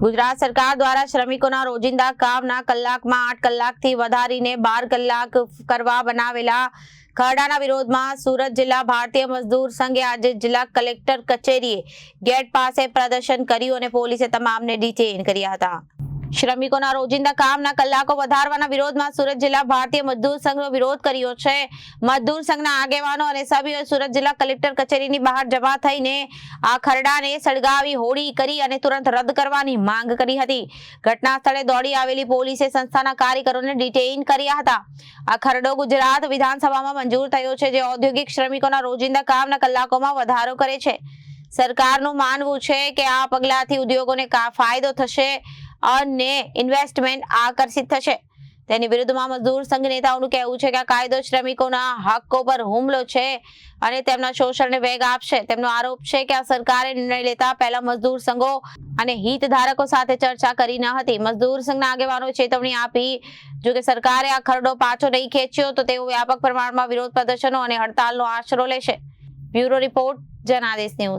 ગુજરાત સરકાર દ્વારા શ્રમિકોના રોજિંદા કામના કલાકમાં આઠ કલાકથી વધારીને બાર કલાક કરવા બનાવેલા ખરડાના વિરોધમાં સુરત જિલ્લા ભારતીય મજદૂર સંઘે આજે જિલ્લા કલેક્ટર કચેરીએ ગેટ પાસે પ્રદર્શન કર્યું અને પોલીસે તમામને ડિટેઇન કર્યા હતા. શ્રમિકોના રોજિંદા કામના કલાકો વધારવાના વિરોધમાં સુરત જિલ્લા ભારતીય મજદૂર સંઘનો વિરોધ કર્યો છે. મજદૂર સંઘના આગેવાનો અને સભ્યોએ સુરત જિલ્લા કલેક્ટર કચેરીની બહાર જમા થઈને આ ખરડાને સળગાવી હોળી કરી અને તુરંત રદ કરવાની માંગ કરી હતી. ઘટના સ્થળે દોડી આવેલી પોલીસે સંસ્થાના કાર્યકરોને ડિટેઇન કર્યા હતા. આ ખરડો ગુજરાત વિધાનસભામાં મંજૂર થયો છે, જે ઔદ્યોગિક શ્રમિકોના રોજિંદા કામના કલાકોમાં વધારો કરે છે. સરકારનું માનવું છે કે આ પગલાથી ઉદ્યોગોને ફાયદો થશે? અને ઇન્વેસ્ટમેન્ટ આકર્ષિત થશે. તેની વિરુદ્ધમાં મજદૂર સંઘ નેતાઓનું કહેવું છે કે કાયદો શ્રમિકોના હક્કો પર હુમલો છે અને તેમના શોષણને વેગ આપશે. તેમનો આરોપ છે કે આ સરકારે નિર્ણય લેતા પહેલા મજદૂર સંઘો અને હિતધારકો સાથે ચર્ચા કરી ન હતી. મજદૂર સંઘના આગેવાનો ચેતવણી આપી, જો કે સરકારે આ ખરડો પાછો નહીં ખેંચ્યો, તો તેઓ વ્યાપક પ્રમાણમાં વિરોધ પ્રદર્શનો અને હડતાલનો આશરો લેશે. Bureau report, Janadesh news.